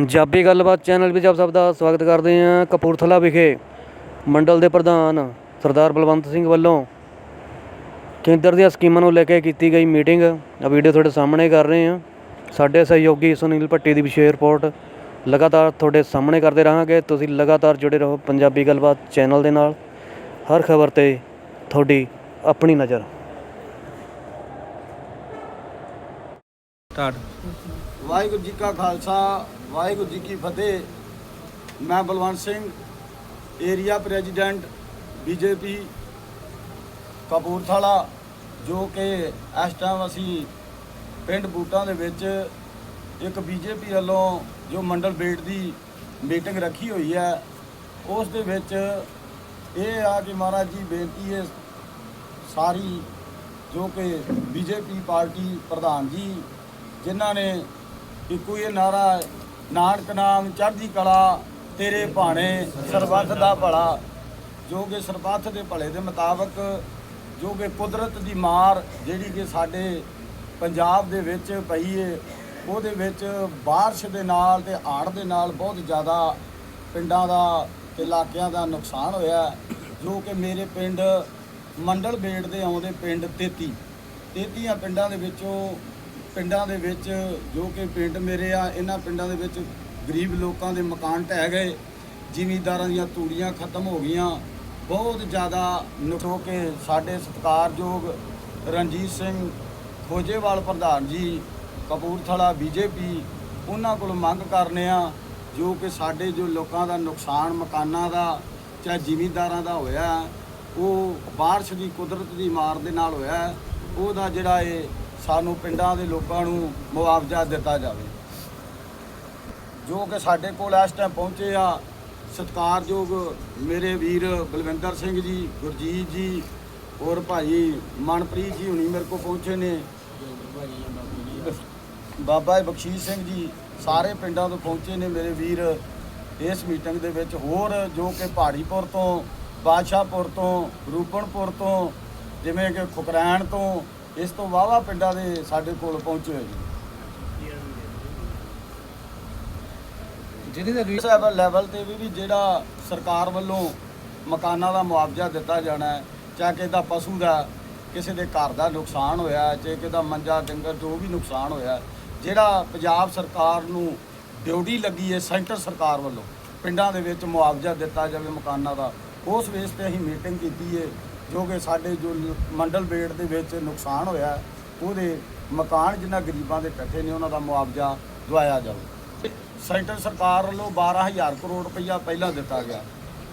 ਪੰਜਾਬੀ ਗੱਲਬਾਤ ਚੈਨਲ ਵਿੱਚ ਆਪ ਸਭ ਦਾ ਸਵਾਗਤ ਕਰਦੇ ਹਾਂ ਕਪੂਰਥਲਾ ਵਿਖੇ। ਮੰਡਲ ਦੇ ਪ੍ਰਧਾਨ ਸਰਦਾਰ ਬਲਵੰਤ ਸਿੰਘ ਵੱਲੋਂ ਕੇਂਦਰ ਦੀਆਂ ਸਕੀਮਾਂ ਨੂੰ ਲੈ ਕੇ ਕੀਤੀ ਗਈ ਮੀਟਿੰਗ। ਆ ਵੀਡੀਓ ਤੁਹਾਡੇ ਸਾਹਮਣੇ ਕਰ ਰਹੇ ਹਾਂ। ਸਾਡੇ ਸਹਿਯੋਗੀ ਸੁਨੀਲ ਭੱਟੀ ਦੀ ਵਿਸ਼ੇਸ਼ ਰਿਪੋਰਟ ਲਗਾਤਾਰ ਤੁਹਾਡੇ ਸਾਹਮਣੇ ਕਰਦੇ ਰਹਾਂਗੇ। ਤੁਸੀਂ ਲਗਾਤਾਰ ਜੁੜੇ ਰਹੋ ਪੰਜਾਬੀ ਗੱਲਬਾਤ ਚੈਨਲ ਦੇ ਨਾਲ। ਹਰ ਖਬਰ ਤੇ ਤੁਹਾਡੀ ਆਪਣੀ ਨਜ਼ਰ। ਸਟਾਰਟ ਵਾਹਿਗੁਰੂ ਜੀ ਕਾ ਖਾਲਸਾ, ਵਾਹਿਗੁਰੂ ਜੀ ਕੀ ਫਤਿਹ। ਮੈਂ Balwant Singh, area president, BJP Kapurthala, ਜੋ ਕਿ ਇਸ ਟਾਈਮ ਅਸੀਂ ਪਿੰਡ ਬੂਟਾਂ ਦੇ ਵਿੱਚ ਇੱਕ ਬੀਜੇਪੀ ਵੱਲੋਂ ਜੋ ਮੰਡਲ ਬੇਟ ਦੀ ਮੀਟਿੰਗ ਰੱਖੀ ਹੋਈ ਹੈ, ਉਸ ਦੇ ਵਿੱਚ ਇਹ ਆ ਕਿ ਮਹਾਰਾਜ ਜੀ ਬੇਨਤੀ ਹੈ, ਸਾਰੀ ਜੋ ਕਿ ਬੀਜੇਪੀ ਪਾਰਟੀ ਪ੍ਰਧਾਨ ਜੀ, ਜਿਨ੍ਹਾਂ ਨੇ ਇੱਕੋ ਇਹ ਨਾਰਾ ਹੈ, ਨਾਨਕ ਨਾਮ ਚੜ੍ਹਦੀ ਕਲਾ ਤੇਰੇ ਭਾਣੇ ਸਰਬੱਤ ਦਾ ਭਲਾ। ਜੋ ਕਿ ਸਰਬੱਤ ਦੇ ਭਲੇ ਦੇ ਮੁਤਾਬਕ ਜੋ ਕਿ ਕੁਦਰਤ ਦੀ ਮਾਰ ਜਿਹੜੀ ਕਿ ਸਾਡੇ ਪੰਜਾਬ ਦੇ ਵਿੱਚ ਪਈ ਏ ਉਹਦੇ ਵਿੱਚ ਬਾਰਿਸ਼ ਦੇ ਨਾਲ ਤੇ ਹੜ੍ਹ ਦੇ ਨਾਲ ਬਹੁਤ ਜ਼ਿਆਦਾ ਪਿੰਡਾਂ ਦਾ ਤੇ ਇਲਾਕਿਆਂ ਦਾ ਨੁਕਸਾਨ ਹੋਇਆ ਜੋ ਕਿ ਮੇਰੇ ਪਿੰਡ ਮੰਡਲ ਬੇੜ ਦੇ ਆਉਂਦੇ ਪਿੰਡ 33 33 ਪਿੰਡਾਂ ਦੇ ਵਿੱਚੋਂ ਪਿੰਡਾਂ ਦੇ ਵਿੱਚ ਜੋ ਕਿ ਪਿੰਡ ਮੇਰੇ ਆ, ਇਹਨਾਂ ਪਿੰਡਾਂ ਦੇ ਵਿੱਚ ਗਰੀਬ ਲੋਕਾਂ ਦੇ ਮਕਾਨ ਢਹਿ ਗਏ, ਜ਼ਿਮੀਂਦਾਰਾਂ ਦੀਆਂ ਤੂੜੀਆਂ ਖਤਮ ਹੋ ਗਈਆਂ। ਬਹੁਤ ਜ਼ਿਆਦਾ ਨੁਕਸੋ ਕੇ ਸਾਡੇ ਸਤਿਕਾਰਯੋਗ ਰਣਜੀਤ ਸਿੰਘ ਖੋਜੇਵਾਲ ਪ੍ਰਧਾਨ ਜੀ, ਕਪੂਰਥਲਾ ਬੀਜੇਪੀ, ਉਹਨਾਂ ਕੋਲ ਮੰਗ ਕਰਨੇ ਆ ਜੋ ਕਿ ਸਾਡੇ ਜੋ ਲੋਕਾਂ ਦਾ ਨੁਕਸਾਨ ਮਕਾਨਾਂ ਦਾ ਚਾਹੇ ਜ਼ਿਮੀਂਦਾਰਾਂ ਦਾ ਹੋਇਆ, ਉਹ ਬਾਰਿਸ਼ ਦੀ ਕੁਦਰਤ ਦੀ ਮਾਰ ਦੇ ਨਾਲ ਹੋਇਆ, ਉਹਦਾ ਜਿਹੜਾ ਇਹ ਸਾਨੂੰ ਪਿੰਡਾਂ ਦੇ ਲੋਕਾਂ ਨੂੰ ਮੁਆਵਜ਼ਾ ਦਿੱਤਾ ਜਾਵੇ। ਜੋ ਕਿ ਸਾਡੇ ਕੋਲ ਇਸ ਟਾਈਮ ਪਹੁੰਚੇ ਆ, ਸਤਿਕਾਰਯੋਗ ਮੇਰੇ ਵੀਰ ਬਲਵਿੰਦਰ ਸਿੰਘ ਜੀ, ਗੁਰਜੀਤ ਜੀ ਔਰ ਭਾਈ ਮਨਪ੍ਰੀਤ ਜੀ ਹੁਣੀ ਮੇਰੇ ਕੋਲ ਪਹੁੰਚੇ ਨੇ। ਬਾਬਾ ਬਖਸ਼ੀਸ਼ ਸਿੰਘ ਜੀ ਸਾਰੇ ਪਿੰਡਾਂ ਤੋਂ ਪਹੁੰਚੇ ਨੇ ਮੇਰੇ ਵੀਰ ਇਸ ਮੀਟਿੰਗ ਦੇ ਵਿੱਚ। ਹੋਰ ਜੋ ਕਿ ਪਹਾੜੀਪੁਰ ਤੋਂ, ਬਾਦਸ਼ਾਹਪੁਰ ਤੋਂ, ਰੂਪਨਪੁਰ ਤੋਂ, ਜਿਵੇਂ ਕਿ ਖੁਕਰੈਣ ਤੋਂ ਇਸ ਤੋਂ ਵਾਵਾ ਪਿੰਡਾਂ ਦੇ ਸਾਡੇ ਕੋਲ ਪਹੁੰਚੇ ਹੋਏ ਜੀ। ਜਿਹੜੀ ਦਾ ਇਸ ਲੈਵਲ ਤੇ ਵੀ ਵੀ ਜਿਹੜਾ ਸਰਕਾਰ ਵੱਲੋਂ ਮਕਾਨਾਂ ਦਾ ਮੁਆਵਜ਼ਾ ਦਿੱਤਾ ਜਾਣਾ ਹੈ ਚਾਹੇ ਕਿਸੇ ਦਾ ਪਸ਼ੂ ਦਾ ਕਿਸੇ ਦੇ ਘਰ ਦਾ ਨੁਕਸਾਨ ਹੋਇਆ ਚਾਹੇ ਕਿਸੇ ਦਾ ਮੰਜਾ ਡੰਗਰ ਜੋ ਵੀ ਨੁਕਸਾਨ ਹੋਇਆ ਜਿਹੜਾ ਪੰਜਾਬ ਸਰਕਾਰ ਨੂੰ ਡਿਊਟੀ ਲੱਗੀ ਹੈ ਸੈਂਟਰ ਸਰਕਾਰ ਵੱਲੋਂ ਪਿੰਡਾਂ ਦੇ ਵਿੱਚ ਮੁਆਵਜ਼ਾ ਦਿੱਤਾ ਜਾਵੇ ਮਕਾਨਾਂ ਦਾ ਉਸ ਵੇਸ ਤੇ ਅਸੀਂ ਮੀਟਿੰਗ ਕੀਤੀ ਹੈ। ਜੋ ਕਿ ਸਾਡੇ ਜੋ ਲ- ਮੰਡਲ ਬੇੜ ਦੇ ਵਿੱਚ ਨੁਕਸਾਨ ਹੋਇਆ ਉਹਦੇ ਮਕਾਨ ਜਿਨ੍ਹਾਂ ਗਰੀਬਾਂ ਦੇ ਇਕੱਠੇ ਨੇ, ਉਹਨਾਂ ਦਾ ਮੁਆਵਜ਼ਾ ਦਵਾਇਆ ਜਾਵੇ ਸੈਂਟਰ ਸਰਕਾਰ ਵੱਲੋਂ 12000 ਕਰੋੜ ਰੁਪਈਆ ਪਹਿਲਾਂ ਦਿੱਤਾ ਗਿਆ।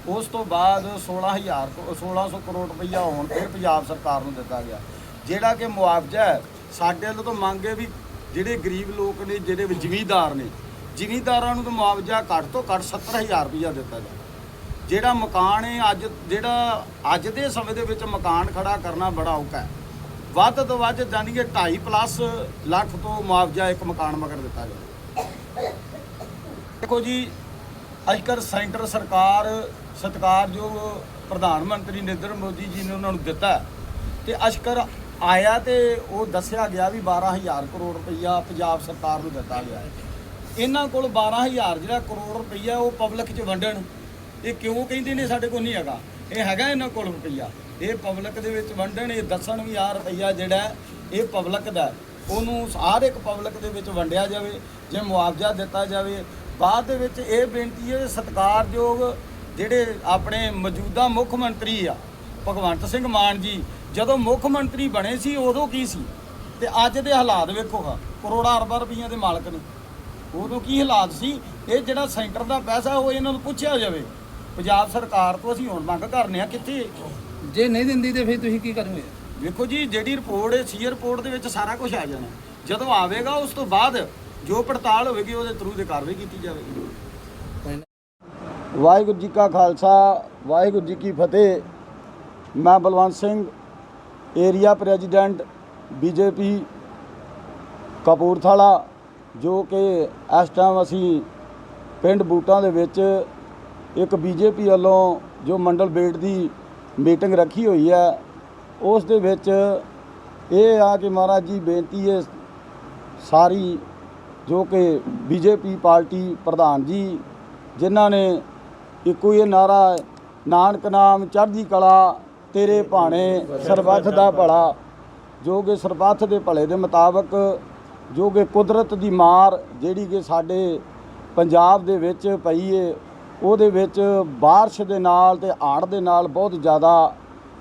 ਉਸ ਤੋਂ ਬਾਅਦ 16000 ਕਰੋ- 1600 ਕਰੋੜ ਰੁਪਈਆ ਹੋਣ ਫਿਰ ਪੰਜਾਬ ਸਰਕਾਰ ਨੂੰ ਦਿੱਤਾ ਗਿਆ। ਜਿਹੜਾ ਕਿ ਮੁਆਵਜ਼ਾ ਹੈ, ਸਾਡੇ ਵੱਲੋਂ ਤਾਂ ਮੰਗ ਹੈ ਵੀ ਜਿਹੜੇ ਗਰੀਬ ਲੋਕ ਨੇ, ਜਿਹੜੇ ਜ਼ਿਮੀਂਦਾਰ ਨੇ, ਜ਼ਿਮੀਂਦਾਰਾਂ ਨੂੰ ਤਾਂ ਮੁਆਵਜ਼ਾ ਘੱਟ ਤੋਂ ਘੱਟ 70000 ਰੁਪਈਆ ਦਿੱਤਾ ਜਾਵੇ। ਜਿਹੜਾ ਮਕਾਨ ਹੈ, ਅੱਜ ਜਿਹੜਾ ਅੱਜ ਦੇ ਸਮੇਂ ਦੇ ਵਿੱਚ ਮਕਾਨ ਖੜਾ ਕਰਨਾ ਬੜਾ ਔਖਾ ਹੈ। ਵੱਧ ਤੋਂ ਵੱਧ ਜਾਣੀ ਕਿ 2.5 ਪਲੱਸ ਲੱਖ ਤੋਂ ਮੁਆਵਜ਼ਾ ਇੱਕ ਮਕਾਨ ਮਗਰ ਦਿੱਤਾ ਜਾਵੇ। ਦੇਖੋ ਜੀ ਅੱਜਕੱਲ੍ਹ ਸੈਂਟਰ ਸਰਕਾਰ, ਸਤਿਕਾਰਯੋਗ ਪ੍ਰਧਾਨ ਮੰਤਰੀ ਨਰਿੰਦਰ ਮੋਦੀ ਜੀ ਨੇ ਉਹਨਾਂ ਨੂੰ ਦਿੱਤਾ ਹੈ। ਤੇ ਅੱਜਕੱਲ੍ਹ ਆਇਆ ਤੇ ਉਹ ਦੱਸਿਆ ਗਿਆ ਵੀ 12000 ਕਰੋੜ ਰੁਪਈਆ ਪੰਜਾਬ ਸਰਕਾਰ ਨੂੰ ਦਿੱਤਾ ਗਿਆ ਹੈ। ਇਹਨਾਂ ਕੋਲ 12000 ਜਿਹੜਾ ਕਰੋੜ ਰੁਪਈਆ ਉਹ ਪਬਲਿਕ 'ਚ ਵੰਡਣ। ਇਹ ਕਿਉਂ ਕਹਿੰਦੇ ਨੇ ਸਾਡੇ ਕੋਲ ਨਹੀਂ ਹੈਗਾ? ਇਹ ਹੈਗਾ ਇਹਨਾਂ ਕੋਲ ਰੁਪਈਆ। ਇਹ ਪਬਲਿਕ ਦੇ ਵਿੱਚ ਵੰਡਣ, ਇਹ ਦੱਸਣ ਵੀ ਆ ਰੁਪਈਆ ਜਿਹੜਾ ਇਹ ਪਬਲਿਕ ਦਾ ਉਹਨੂੰ ਹਰ ਇੱਕ ਪਬਲਿਕ ਦੇ ਵਿੱਚ ਵੰਡਿਆ ਜਾਵੇ, ਜੇ ਮੁਆਵਜ਼ਾ ਦਿੱਤਾ ਜਾਵੇ। ਬਾਅਦ ਦੇ ਵਿੱਚ ਇਹ ਬੇਨਤੀ ਹੈ ਸਤਿਕਾਰਯੋਗ ਜਿਹੜੇ ਆਪਣੇ ਮੌਜੂਦਾ ਮੁੱਖ ਮੰਤਰੀ ਆ, ਭਗਵੰਤ ਸਿੰਘ ਮਾਨ ਜੀ, ਜਦੋਂ ਮੁੱਖ ਮੰਤਰੀ ਬਣੇ ਸੀ, ਉਦੋਂ ਕੀ ਸੀ? ਤੇ ਅੱਜ ਦੇ ਹਾਲਾਤ ਵੇਖੋ ਹਾਂ, ਕਰੋੜਾਂ ਅਰਬਾਂ ਰੁਪਈਆਂ ਦੇ ਮਾਲਕ ਨੇ। ਉਦੋਂ ਕੀ ਹਾਲਾਤ ਸੀ? ਇਹ ਜਿਹੜਾ ਸੈਂਟਰ ਦਾ ਪੈਸਾ ਉਹ ਇਹਨਾਂ ਨੂੰ ਪੁੱਛਿਆ ਜਾਵੇ। ਪੰਜਾਬ ਸਰਕਾਰ ਤੋਂ ਅਸੀਂ ਹੁਣ ਮੰਗ ਕਰਨੇ ਆ ਕਿੱਥੇ? ਜੇ ਨਹੀਂ ਦਿੰਦੀ ਤੇ ਫਿਰ ਤੁਸੀਂ ਕੀ ਕਰੋਗੇ? ਵੇਖੋ ਜੀ ਜਿਹੜੀ ਰਿਪੋਰਟ ਹੈ ਸੀ ਰਿਪੋਰਟ ਦੇ ਵਿੱਚ ਸਾਰਾ ਕੁਝ ਆ ਜਾਣਾ। ਜਦੋਂ ਆਵੇਗਾ ਉਸ ਤੋਂ ਬਾਅਦ ਜੋ ਪੜਤਾਲ ਹੋਵੇਗੀ ਉਹਦੇ ਥਰੂ ਦੇ ਕਾਰਵਾਈ ਕੀਤੀ ਜਾਵੇਗੀ। ਵਾਹਿਗੁਰੂ ਜੀ ਕਾ ਖਾਲਸਾ ਵਾਹਿਗੁਰੂ ਜੀ ਕੀ ਫਤਿਹ। ਮੈਂ Balwant Singh area president BJP Kapurthala ਜੋ ਕਿ ਇਸ ਟਾਈਮ ਅਸੀਂ ਪਿੰਡ ਬੂਟਾਂ ਦੇ ਵਿੱਚ ਇੱਕ ਬੀਜੇਪੀ ਵੱਲੋਂ ਜੋ ਮੰਡਲ ਬੇਟ ਦੀ ਮੀਟਿੰਗ ਰੱਖੀ ਹੋਈ ਹੈ ਉਸ ਦੇ ਵਿੱਚ ਇਹ ਆ ਕਿ ਮਹਾਰਾਜ ਜੀ ਬੇਨਤੀ ਹੈ ਸਾਰੀ ਜੋ ਕਿ ਬੀਜੇਪੀ ਪਾਰਟੀ ਪ੍ਰਧਾਨ ਜੀ ਜਿਨ੍ਹਾਂ ਨੇ ਇੱਕੋ ਹੀ ਨਾਰਾ ਹੈ, ਨਾਨਕ ਨਾਮ ਚੜ੍ਹਦੀ ਕਲਾ ਤੇਰੇ ਭਾਣੇ ਸਰਬੱਤ ਦਾ ਭਲਾ ਜੋ ਕਿ ਸਰਬੱਤ ਦੇ ਭਲੇ ਦੇ ਮੁਤਾਬਕ ਜੋ ਕਿ ਕੁਦਰਤ ਦੀ ਮਾਰ ਜਿਹੜੀ ਕਿ ਸਾਡੇ ਪੰਜਾਬ ਦੇ ਵਿੱਚ ਪਈ ਏ ਉਹਦੇ ਵਿੱਚ ਬਾਰਿਸ਼ ਦੇ ਨਾਲ ਤੇ ਹੜ੍ਹ ਦੇ ਨਾਲ ਬਹੁਤ ਜ਼ਿਆਦਾ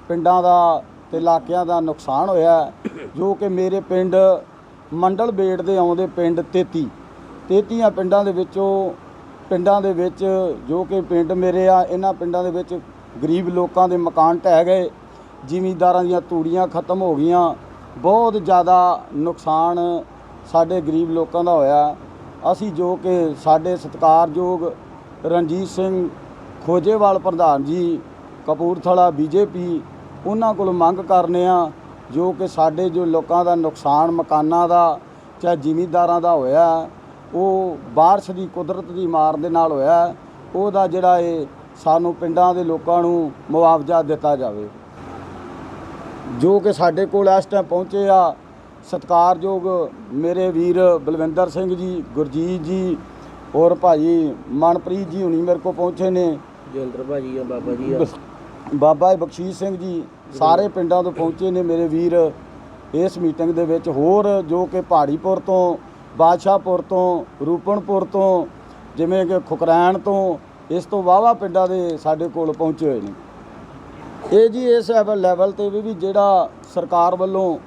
ਪਿੰਡਾਂ ਦਾ ਤੇ ਇਲਾਕਿਆਂ ਦਾ ਨੁਕਸਾਨ ਹੋਇਆ ਜੋ ਕਿ ਮੇਰੇ ਪਿੰਡ ਮੰਡਲ ਬੇੜ ਦੇ ਆਉਂਦੇ ਪਿੰਡ 33 33 ਪਿੰਡਾਂ ਦੇ ਵਿੱਚੋਂ ਪਿੰਡਾਂ ਦੇ ਵਿੱਚ ਜੋ ਕਿ ਪਿੰਡ ਮੇਰੇ ਆ, ਇਹਨਾਂ ਪਿੰਡਾਂ ਦੇ ਵਿੱਚ ਗਰੀਬ ਲੋਕਾਂ ਦੇ ਮਕਾਨ ਢਹਿ ਗਏ, ਜ਼ਿਮੀਂਦਾਰਾਂ ਦੀਆਂ ਤੂੜੀਆਂ ਖਤਮ ਹੋ ਗਈਆਂ। ਬਹੁਤ ਜ਼ਿਆਦਾ ਨੁਕਸਾਨ ਸਾਡੇ ਗਰੀਬ ਲੋਕਾਂ ਦਾ ਹੋਇਆ। ਅਸੀਂ ਜੋ ਕਿ ਸਾਡੇ ਸਤਿਕਾਰਯੋਗ ਰਣਜੀਤ ਸਿੰਘ ਖੋਜੇਵਾਲ, ਪ੍ਰਧਾਨ ਜੀ, ਕਪੂਰਥਲਾ, ਬੀਜੇਪੀ, ਉਹਨਾਂ ਕੋਲ ਮੰਗ ਕਰਨੇ ਆ ਜੋ ਕਿ ਸਾਡੇ ਜੋ ਲੋਕਾਂ ਦਾ ਨੁਕਸਾਨ ਮਕਾਨਾਂ ਦਾ ਚਾਹੇ ਜ਼ਿਮੀਂਦਾਰਾਂ ਦਾ ਹੋਇਆ, ਉਹ ਬਾਰਿਸ਼ ਦੀ ਕੁਦਰਤ ਦੀ ਮਾਰ ਦੇ ਨਾਲ ਹੋਇਆ, ਉਹਦਾ ਜਿਹੜਾ ਇਹ ਸਾਨੂੰ ਪਿੰਡਾਂ ਦੇ ਲੋਕਾਂ ਨੂੰ ਮੁਆਵਜ਼ਾ ਦਿੱਤਾ ਜਾਵੇ। ਜੋ ਕਿ ਸਾਡੇ ਕੋਲ ਇਸ ਟਾਈਮ ਪਹੁੰਚੇ ਆ, ਸਤਿਕਾਰਯੋਗ ਮੇਰੇ ਵੀਰ ਬਲਵਿੰਦਰ ਸਿੰਘ ਜੀ, ਗੁਰਜੀਤ ਜੀ ਔਰ ਭਾਈ ਮਨਪ੍ਰੀਤ ਜੀ ਹੁਣੀ ਮੇਰੇ ਕੋਲ ਪਹੁੰਚੇ ਨੇ। ਜੈਂਦਰ ਭਾਜੀ ਆ ਬਾਬਾ ਜੀ ਬਸ- ਬਾਬਾ ਬਖਸ਼ੀਸ਼ ਸਿੰਘ ਜੀ ਸਾਰੇ ਪਿੰਡਾਂ ਤੋਂ ਪਹੁੰਚੇ ਨੇ ਮੇਰੇ ਵੀਰ। ਇਸ ਮੀਟਿੰਗ ਦੇ ਵਿੱਚ ਹੋਰ ਜੋ ਕਿ ਪਹਾੜੀਪੁਰ ਤੋਂ ਬਾਦਸ਼ਾਹਪੁਰ ਤੋਂ ਰੂਪਨਪੁਰ ਤੋਂ ਜਿਵੇਂ ਕਿ ਖੁਕਰੈਣ ਤੋਂ ਇਸ ਤੋਂ ਵਾਵਾ ਪਿੰਡਾਂ ਦੇ ਸਾਡੇ ਕੋਲ ਪਹੁੰਚੇ ਹੋਏ ਨੇ। ਇਹ ਜੀ ਇਸ ਲੈਵਲ ਤੇ ਵੀ ਵੀ ਜਿਹੜਾ ਸਰਕਾਰ ਵੱਲੋਂ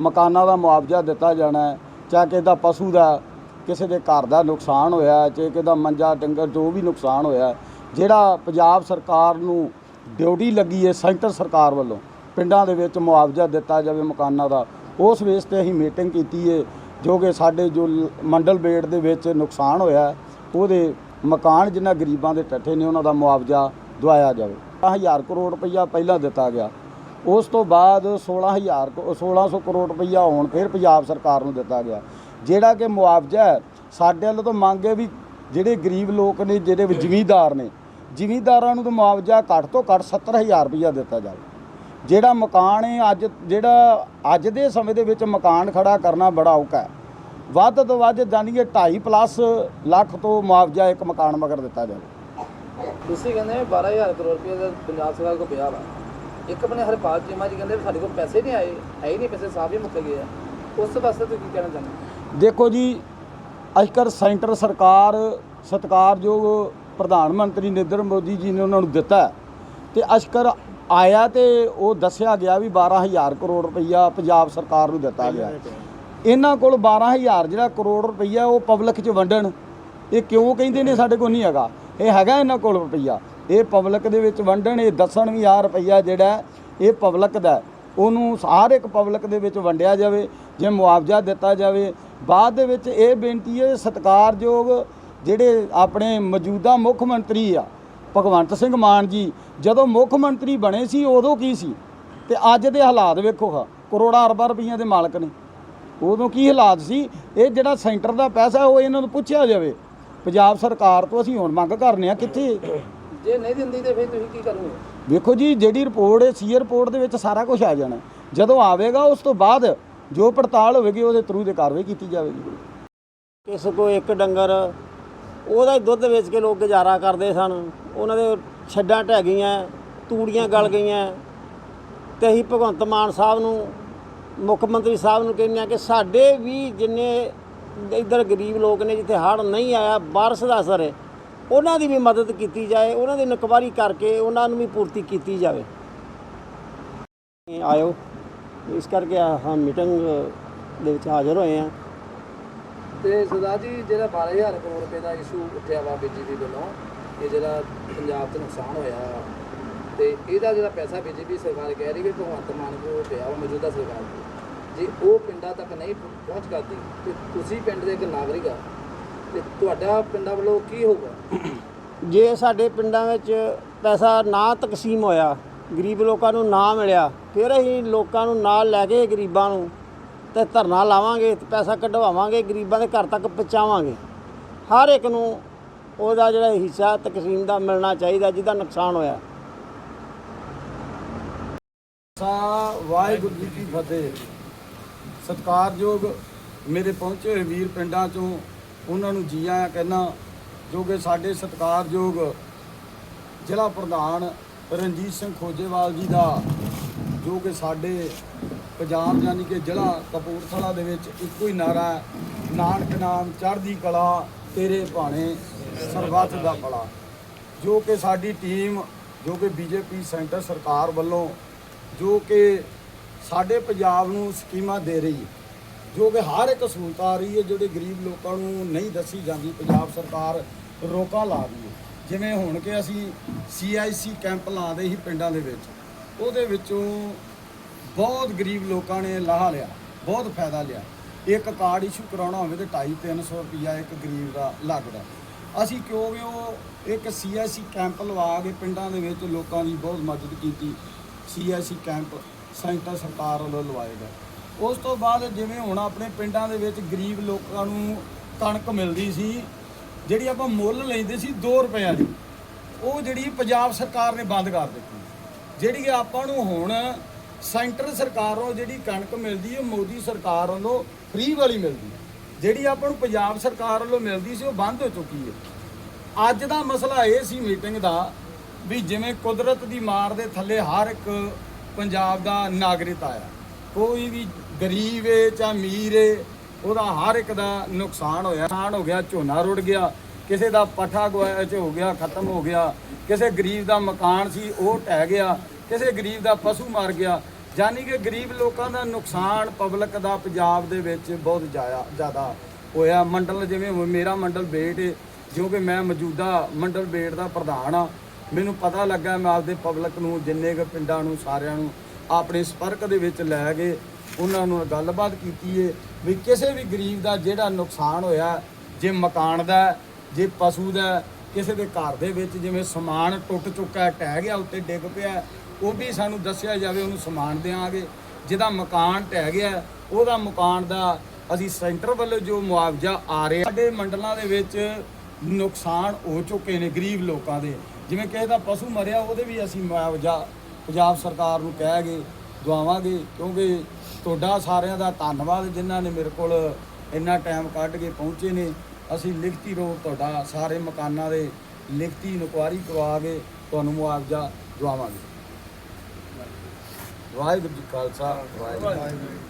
ਮਕਾਨਾਂ ਦਾ ਮੁਆਵਜ਼ਾ ਦਿੱਤਾ ਜਾਣਾ ਹੈ ਚਾਹੇ ਕਿਸੇ ਦਾ ਪਸ਼ੂ ਦਾ ਕਿਸੇ ਦੇ ਘਰ ਦਾ ਨੁਕਸਾਨ ਹੋਇਆ ਹੈ, ਚਾਹੇ ਕਿਸੇ ਮੰਜਾ ਡੰਗਰ ਜੋ ਵੀ ਨੁਕਸਾਨ ਹੋਇਆ ਜਿਹੜਾ ਪੰਜਾਬ ਸਰਕਾਰ ਨੂੰ ਡਿਊਟੀ ਲੱਗੀ ਹੈ ਸੈਂਟਰ ਸਰਕਾਰ ਵੱਲੋਂ ਪਿੰਡਾਂ ਦੇ ਵਿੱਚ ਮੁਆਵਜ਼ਾ ਦਿੱਤਾ ਜਾਵੇ ਮਕਾਨਾਂ ਦਾ ਉਸ ਵੇਸ ਤੇ ਅਸੀਂ ਮੀਟਿੰਗ ਕੀਤੀ ਹੈ ਜੋ ਕਿ ਸਾਡੇ ਜੋ ਲ- ਮੰਡਲ ਬੇੜ ਦੇ ਵਿੱਚ ਨੁਕਸਾਨ ਹੋਇਆ ਉਹਦੇ ਮਕਾਨ ਜਿਨ੍ਹਾਂ ਗਰੀਬਾਂ ਦੇ ਟੱਠੇ ਨੇ ਉਹਨਾਂ ਦਾ ਮੁਆਵਜ਼ਾ ਦਵਾਇਆ ਜਾਵੇ। 1000 ਕਰੋੜ ਰੁਪਈਆ ਪਹਿਲਾਂ ਦਿੱਤਾ ਗਿਆ। ਉਸ ਤੋਂ ਬਾਅਦ 16000 ਕੋ- 1600 ਕਰੋੜ ਰੁਪਈਆ ਹੋਣ ਫਿਰ ਪੰਜਾਬ ਸਰਕਾਰ ਨੂੰ ਦਿੱਤਾ ਗਿਆ। ਜਿਹੜਾ ਕਿ ਮੁਆਵਜ਼ਾ ਹੈ, ਸਾਡੇ ਵੱਲੋਂ ਤਾਂ ਮੰਗ ਹੈ ਵੀ ਜਿਹੜੇ ਗਰੀਬ ਲੋਕ ਨੇ ਜਿਹੜੇ ਜ਼ਿਮੀਂਦਾਰ ਨੇ ਜ਼ਿਮੀਂਦਾਰਾਂ ਨੂੰ ਤਾਂ ਮੁਆਵਜ਼ਾ ਘੱਟ ਤੋਂ ਘੱਟ 70000 ਰੁਪਈਆ ਦਿੱਤਾ ਜਾਵੇ। ਜਿਹੜਾ ਮਕਾਨ ਹੈ ਅੱਜ ਜਿਹੜਾ ਅੱਜ ਦੇ ਸਮੇਂ ਦੇ ਵਿੱਚ ਮਕਾਨ ਖੜਾ ਕਰਨਾ ਬੜਾ ਔਖਾ ਹੈ। ਵੱਧ ਤੋਂ ਵੱਧ ਜਾਣੀਏ 2.5 ਪਲੱਸ ਲੱਖ ਤੋਂ ਮੁਆਵਜ਼ਾ ਇੱਕ ਮਕਾਨ ਮਗਰ ਦਿੱਤਾ ਜਾਵੇ। ਤੁਸੀਂ ਕਹਿੰਦੇ 12000 ਕਰੋੜ ਰੁਪਏ ਦਾ ਪੰਜਾਬ ਸਰਕਾਰ ਕੋਲ ਪਿਆ ਵਾ। ਇੱਕ ਬਨੇ ਹਰਪਾਲ ਚੀਮਾ ਜੀ ਕਹਿੰਦੇ ਸਾਡੇ ਕੋਲ ਪੈਸੇ ਨਹੀਂ ਆਏ ਹੈ ਹੀ ਨਹੀਂ ਪੈਸੇ ਸਾਫ਼ ਹੀ ਮੁੱਕ ਗਏ ਆ। ਉਸ ਵਾਸਤੇ ਤੁਸੀਂ ਕੀ ਕਹਿਣਾ ਚਾਹੁੰਦੇ ਦੇਖੋ ਜੀ ਅੱਜਕੱਲ੍ਹ ਸੈਂਟਰ ਸਰਕਾਰ, ਸਤਿਕਾਰਯੋਗ ਪ੍ਰਧਾਨ ਮੰਤਰੀ ਨਰਿੰਦਰ ਮੋਦੀ ਜੀ ਨੇ ਉਹਨਾਂ ਨੂੰ ਦਿੱਤਾ ਹੈ। ਤੇ ਅੱਜਕੱਲ੍ਹ ਆਇਆ ਤੇ ਉਹ ਦੱਸਿਆ ਗਿਆ ਵੀ 12000 ਕਰੋੜ ਰੁਪਈਆ ਪੰਜਾਬ ਸਰਕਾਰ ਨੂੰ ਦਿੱਤਾ ਗਿਆ ਇਹਨਾਂ ਕੋਲ 12000 ਜਿਹੜਾ ਕਰੋੜ ਰੁਪਈਆ ਉਹ ਪਬਲਿਕ 'ਚ ਵੰਡਣ, ਇਹ ਕਿਉਂ ਕਹਿੰਦੇ ਨੇ ਸਾਡੇ ਕੋਲ ਨਹੀਂ ਹੈਗਾ? ਇਹ ਹੈਗਾ ਇਹਨਾਂ ਕੋਲ ਰੁਪਈਆ। ਇਹ ਪਬਲਿਕ ਦੇ ਵਿੱਚ ਵੰਡਣ, ਇਹ ਦੱਸਣ ਵੀ ਆ ਰੁਪਈਆ ਜਿਹੜਾ ਇਹ ਪਬਲਿਕ ਦਾ ਉਹਨੂੰ ਹਰ ਇੱਕ ਪਬਲਿਕ ਦੇ ਵਿੱਚ ਵੰਡਿਆ ਜਾਵੇ, ਜੇ ਮੁਆਵਜ਼ਾ ਦਿੱਤਾ ਜਾਵੇ ਬਾਅਦ ਦੇ ਵਿੱਚ ਇਹ ਬੇਨਤੀ ਹੈ ਸਤਿਕਾਰਯੋਗ ਜਿਹੜੇ ਆਪਣੇ ਮੌਜੂਦਾ ਮੁੱਖ ਮੰਤਰੀ ਆ ਭਗਵੰਤ ਸਿੰਘ ਮਾਨ ਜੀ ਜਦੋਂ ਮੁੱਖ ਮੰਤਰੀ ਬਣੇ ਸੀ ਉਦੋਂ ਕੀ ਸੀ? ਤੇ ਅੱਜ ਦੇ ਹਾਲਾਤ ਵੇਖੋ ਹਾਂ ਕਰੋੜਾਂ ਅਰਬਾਂ ਰੁਪਈਆਂ ਦੇ ਮਾਲਕ ਨੇ। ਉਦੋਂ ਕੀ ਹਾਲਾਤ ਸੀ? ਇਹ ਜਿਹੜਾ ਸੈਂਟਰ ਦਾ ਪੈਸਾ ਉਹ ਇਹਨਾਂ ਨੂੰ ਪੁੱਛਿਆ ਜਾਵੇ। ਪੰਜਾਬ ਸਰਕਾਰ ਤੋਂ ਅਸੀਂ ਹੁਣ ਮੰਗ ਕਰਨੇ ਆ ਕਿੱਥੇ? ਜੇ ਨਹੀਂ ਦਿੰਦੀ ਤੇ ਫਿਰ ਤੁਸੀਂ ਕੀ ਕਰੋਗੇ? ਵੇਖੋ ਜੀ ਜਿਹੜੀ ਰਿਪੋਰਟ ਹੈ ਸੀ ਰਿਪੋਰਟ ਦੇ ਵਿੱਚ ਸਾਰਾ ਕੁਝ ਆ ਜਾਣਾ। ਜਦੋਂ ਆਵੇਗਾ ਉਸ ਤੋਂ ਬਾਅਦ ਜੋ ਪੜਤਾਲ ਹੋਵੇਗੀ, ਉਹਦੇ ਥਰੂ ਦੇ ਕਾਰਵਾਈ ਕੀਤੀ ਜਾਵੇਗੀ। ਕਿਸੇ ਕੋ ਇੱਕ ਡੰਗਰ, ਉਹਦਾ ਦੁੱਧ ਵੇਚ ਕੇ ਲੋਕ ਗੁਜ਼ਾਰਾ ਕਰਦੇ ਸਨ। ਉਹਨਾਂ ਦੇ ਛੱਡਾਂ ਢਹਿ ਗਈਆਂ, ਤੂੜੀਆਂ ਗਲ ਗਈਆਂ। ਤੇ ਅਸੀਂ ਭਗਵੰਤ ਮਾਨ ਸਾਹਿਬ ਨੂੰ, ਮੁੱਖ ਮੰਤਰੀ ਸਾਹਿਬ ਨੂੰ ਕਹਿੰਦੇ ਆ ਕਿ ਸਾਡੇ ਵੀ ਜਿੰਨੇ ਇੱਧਰ ਗਰੀਬ ਲੋਕ ਨੇ, ਜਿੱਥੇ ਹੜ੍ਹ ਨਹੀਂ ਆਇਆ, ਬਾਰਿਸ਼ ਦਾ ਅਸਰ ਹੈ, ਉਹਨਾਂ ਦੀ ਵੀ ਮਦਦ ਕੀਤੀ ਜਾਏ, ਉਹਨਾਂ ਦੀ ਨਕਵਾਰੀ ਕਰਕੇ ਉਹਨਾਂ ਨੂੰ ਵੀ ਪੂਰਤੀ ਕੀਤੀ ਜਾਵੇ। ਆਇਓ। ਇਸ ਕਰਕੇ ਹਾਂ ਮੀਟਿੰਗ ਦੇ ਵਿੱਚ ਹਾਜ਼ਰ ਹੋਏ ਆ। ਤੇ ਸਰਦਾਰ ਜੀ ਜਿਹੜਾ 12000 ਕਰੋੜ ਰੁਪਏ ਦਾ ਇਸ਼ੂ ਉੱਠਿਆ ਵਾ ਬੀਜੇਪੀ ਵੱਲੋਂ ਇਹ ਜਿਹੜਾ ਪੰਜਾਬ 'ਚ ਨੁਕਸਾਨ ਹੋਇਆ ਤੇ ਇਹਦਾ ਜਿਹੜਾ ਪੈਸਾ ਬੀਜੇਪੀ ਸਰਕਾਰ ਕਹਿ ਰਹੀ ਕਿ ਭਗਵੰਤ ਮਾਨ ਕੋਲ ਪਿਆ ਵਾ ਮੌਜੂਦਾ ਸਰਕਾਰ ਕੋਲ। ਜੇ ਉਹ ਪਿੰਡਾਂ ਤੱਕ ਨਹੀਂ ਪਹੁੰ- ਪਹੁੰਚ ਕਰਦੀ ਤੇ ਤੁਸੀਂ ਪਿੰਡ ਦੇ ਇੱਕ ਨਾਗਰਿਕ ਆ ਤੇ ਤੁਹਾਡਾ ਪਿੰਡਾਂ ਵੱਲੋਂ ਕੀ ਹੋਊਗਾ? ਜੇ ਸਾਡੇ ਪਿੰਡਾਂ ਵਿੱਚ ਪੈਸਾ ਨਾ ਤਕਸੀਮ ਹੋਇਆ ਗਰੀਬ ਲੋਕਾਂ ਨੂੰ ਨਾ ਮਿਲਿਆ, ਫਿਰ ਅਸੀਂ ਲੋਕਾਂ ਨੂੰ ਨਾਲ ਲੈ ਕੇ ਗਰੀਬਾਂ ਨੂੰ ਤੇ ਧਰਨਾ ਲਾਵਾਂਗੇ ਤੇ ਪੈਸਾ ਕਢਵਾਵਾਂਗੇ, ਗਰੀਬਾਂ ਦੇ ਘਰ ਤੱਕ ਪਹੁੰਚਾਵਾਂਗੇ। ਹਰ ਇੱਕ ਨੂੰ ਉਹਦਾ ਜਿਹੜਾ ਹਿੱਸਾ ਤਕਸੀਮ ਦਾ ਮਿਲਣਾ ਚਾਹੀਦਾ, ਜਿਹਦਾ ਨੁਕਸਾਨ ਹੋਇਆ। ਸਾ ਵਾਹਿਗੁਰੂ ਜੀ ਕੀ ਫਤਿਹ। ਸਤਿਕਾਰਯੋਗ ਮੇਰੇ ਪਹੁੰਚੇ ਹੋਏ ਵੀਰ ਪਿੰਡਾਂ ਚੋਂ ਉਹਨਾਂ ਨੂੰ ਜੀ ਆਇਆਂ ਕਹਿਣਾ ਜੋ ਕਿ ਸਾਡੇ ਸਤਿਕਾਰਯੋਗ ਜ਼ਿਲ੍ਹਾ ਪ੍ਰਧਾਨ ਰਣਜੀਤ ਸਿੰਘ ਖੋਜੇਵਾਲ ਜੀ ਦਾ, ਜੋ ਕਿ ਸਾਡੇ ਪੰਜਾਬ ਯਾਨੀ ਕਿ ਜ਼ਿਲ੍ਹਾ ਕਪੂਰਥਲਾ ਦੇ ਵਿੱਚ ਇੱਕੋ ਹੀ ਨਾਰਾ ਹੈ, ਨਾਨਕ ਨਾਮ ਚੜ੍ਹਦੀ ਕਲਾ, ਤੇਰੇ ਭਾਣੇ ਸਰਬੱਤ ਦਾ ਭਲਾ। ਜੋ ਕਿ ਸਾਡੀ ਟੀਮ, ਜੋ ਕਿ ਬੀਜੇਪੀ ਸੈਂਟਰ ਸਰਕਾਰ ਵੱਲੋਂ, ਜੋ ਕਿ ਸਾਡੇ ਪੰਜਾਬ ਨੂੰ ਸਕੀਮਾਂ ਦੇ ਰਹੀ ਹੈ, ਜੋ ਕਿ ਹਰ ਇੱਕ ਸਹੂਲਤ ਆ ਰਹੀ ਹੈ, ਜਿਹੜੇ ਗਰੀਬ ਲੋਕਾਂ ਨੂੰ ਨਹੀਂ ਦੱਸੀ ਜਾਂਦੀ, ਪੰਜਾਬ ਸਰਕਾਰ ਰੋਕਾਂ ਲਾ ਰਹੀ ਹੈ। ਜਿਵੇਂ ਹੁਣ ਕਿ ਅਸੀਂ ਸੀਆਈਸੀ ਕੈਂਪ ਲਾਉਂਦੇ ਸੀ ਪਿੰਡਾਂ ਦੇ ਵਿੱਚ, ਉਹਦੇ ਵਿੱਚੋਂ ਬਹੁਤ ਗਰੀਬ ਲੋਕਾਂ ਨੇ ਲਾਹਾ ਲਿਆ, ਬਹੁਤ ਫਾਇਦਾ ਲਿਆ। ਇੱਕ ਕਾਰਡ ਇਸ਼ੂ ਕਰਾਉਣਾ ਹੋਵੇ ਤੇ 2.5 300 ਰੁਪਈਆ ਇੱਕ ਗਰੀਬ ਦਾ ਲੱਗਦਾ। ਅਸੀਂ ਕਿਉਂ ਵੀ ਉਹ ਇੱਕ ਸੀਐਸਸੀ ਕੈਂਪ ਲਵਾ ਕੇ ਪਿੰਡਾਂ ਦੇ ਵਿੱਚ ਲੋਕਾਂ ਦੀ ਬਹੁਤ ਮਦਦ ਕੀਤੀ ਸੀਐਸਸੀ ਕੈਂਪ ਸੈਂਟਰ ਸਰਕਾਰ ਵੱਲੋਂ ਲਵਾਏਗਾ ਉਸ ਤੋਂ ਬਾਅਦ ਜਿਵੇਂ ਹੁਣ ਆਪਣੇ ਪਿੰਡਾਂ ਦੇ ਵਿੱਚ ਗਰੀਬ ਲੋਕਾਂ ਨੂੰ ਕਣਕ ਮਿਲਦੀ ਸੀ ਜਿਹੜੀ ਆਪਾਂ ਮੁੱਲ ਲੈਂਦੇ ਸੀ 2 ਰੁਪਏ ਦੀ ਉਹ ਜਿਹੜੀ ਪੰਜਾਬ ਸਰਕਾਰ ਨੇ ਬੰਦ ਕਰ ਦਿੱਤੀ। ਜਿਹੜੀ ਆਪਾਂ ਨੂੰ ਹੁਣ ਸੈਂਟਰ ਸਰਕਾਰ ਸਰਕਾਰੋਂ ਜਿਹੜੀ ਕਣਕ ਮਿਲਦੀ ਹੈ ਮੋਦੀ ਸਰਕਾਰ ਵੱਲੋਂ ਫ੍ਰੀ ਵਾਲੀ ਮਿਲਦੀ ਜਿਹੜੀ ਆਪਾਂ ਨੂੰ ਪੰਜਾਬ ਸਰਕਾਰ ਵੱਲੋਂ ਮਿਲਦੀ ਸੀ, ਉਹ ਬੰਦ ਹੋ ਚੁੱਕੀ ਹੈ। ਅੱਜ ਦਾ ਮਸਲਾ ਇਹ ਸੀ ਮੀਟਿੰਗ ਦਾ ਵੀ ਜਿਵੇਂ ਕੁਦਰਤ ਦੀ ਮਾਰ ਦੇ ਥੱਲੇ ਹਰ ਇੱਕ ਪੰਜਾਬ ਦਾ ਨਾਗਰਿਕ ਆਇਆ। ਕੋਈ ਵੀ ਗਰੀਬ ਏ ਜਾਂ ਅਮੀਰ ਏ ਉਹਦਾ ਹਰ ਇੱਕ ਦਾ ਨੁਕਸਾਨ ਹੋਇਆ। ਨੁਕਸਾਨ ਹੋ ਗਿਆ, ਝੋਨਾ ਰੁੜ ਗਿਆ, ਕਿਸੇ ਦਾ ਪੱਠਾ ਚ ਹੋ ਗਿਆ, ਖਤਮ ਹੋ ਗਿਆ, ਕਿਸੇ ਗਰੀਬ ਦਾ ਮਕਾਨ ਸੀ, ਉਹ ਢਹਿ ਗਿਆ, ਕਿਸੇ ਗਰੀਬ ਦਾ ਪਸ਼ੂ ਮਰ ਗਿਆ। ਯਾਨੀ ਕਿ ਗਰੀਬ ਲੋਕਾਂ ਦਾ ਨੁਕਸਾਨ ਪਬਲਿਕ ਦਾ, ਪੰਜਾਬ ਦੇ ਵਿੱਚ ਬਹੁਤ ਜ਼ਿਆਦਾ ਜ਼ਿਆਦਾ ਹੋਇਆ। ਮੰਡਲ ਜਿਵੇਂ ਮੇਰਾ ਮੰਡਲ ਬੇਟ ਜੋ ਕਿ ਮੈਂ ਮੌਜੂਦਾ ਮੰਡਲ ਬੇਟ ਦਾ ਪ੍ਰਧਾਨ ਆ, ਮੈਨੂੰ ਪਤਾ ਲੱਗਾ ਮੈਂ ਆਪਦੇ ਪਬਲਿਕ ਨੂੰ, ਜਿੰਨੇ ਕੁ ਪਿੰਡਾਂ ਨੂੰ, ਸਾਰਿਆਂ ਨੂੰ, ਆਪਣੇ ਸੰਪਰਕ ਦੇ ਵਿੱਚ ਲੈ ਕੇ ਉਹਨਾਂ ਨੂੰ ਗੱਲਬਾਤ ਕੀਤੀ ਏ ਵੀ ਕਿਸੇ ਵੀ ਗਰੀਬ ਦਾ ਜਿਹੜਾ ਨੁਕਸਾਨ ਹੋਇਆ, ਜੇ ਮਕਾਨ ਦਾ, ਜੇ ਪਸ਼ੂ ਦਾ, ਕਿਸੇ ਦੇ ਘਰ ਦੇ ਵਿੱਚ ਜਿਵੇਂ ਸਮਾਨ ਟੁੱਟ ਚੁੱਕਾ ਟਹਿ ਗਿਆ, ਉੱਤੇ ਡਿੱਗ ਪਿਆ ਉਹ ਵੀ ਸਾਨੂੰ ਦੱਸਿਆ ਜਾਵੇ, ਉਹਨੂੰ ਸਮਾਨ ਦੇਵਾਂਗੇ ਜਿਹਦਾ ਮਕਾਨ ਢਹਿ ਗਿਆ, ਉਹਦਾ ਮਕਾਨ ਦਾ ਅਸੀਂ ਸੈਂਟਰ ਵੱਲੋਂ ਜੋ ਮੁਆਵਜ਼ਾ ਆ ਰਿਹਾ, ਸਾਡੇ ਮੰਡਲਾਂ ਦੇ ਵਿੱਚ ਨੁਕਸਾਨ ਹੋ ਚੁੱਕੇ ਨੇ ਗਰੀਬ ਲੋਕਾਂ ਦੇ। ਜਿਵੇਂ ਕਿਸੇ ਦਾ ਪਸ਼ੂ ਮਰਿਆ, ਉਹਦੇ ਵੀ ਅਸੀਂ ਮੁਆਵਜ਼ਾ ਪੰਜਾਬ ਸਰਕਾਰ ਨੂੰ ਕਹਿ ਗਏ ਦਵਾਵਾਂਗੇ, ਕਿਉਂਕਿ ਤੁਹਾਡਾ ਸਾਰਿਆਂ ਦਾ ਧੰਨਵਾਦ, ਜਿਨ੍ਹਾਂ ਨੇ ਮੇਰੇ ਕੋਲ ਇੰਨਾ ਟਾਈਮ ਕੱਢ ਕੇ ਪਹੁੰਚੇ ਨੇ ਅਸੀਂ ਲਿਖਤੀ ਰੂਪ ਤੁਹਾਡਾ ਸਾਰੇ ਮਕਾਨਾਂ ਦੇ ਲਿਖਤੀ ਇਨਕੁਆਰੀ ਕਰਵਾ ਕੇ ਤੁਹਾਨੂੰ ਮੁਆਵਜ਼ਾ ਦਵਾਵਾਂਗੇ ਵਾਹਿਗੁਰੂ ਜੀ ਖਾਲਸਾ, ਵਾਹਿਗੁਰੂ ਜੀ ਕੀ ਫਤਿਹ।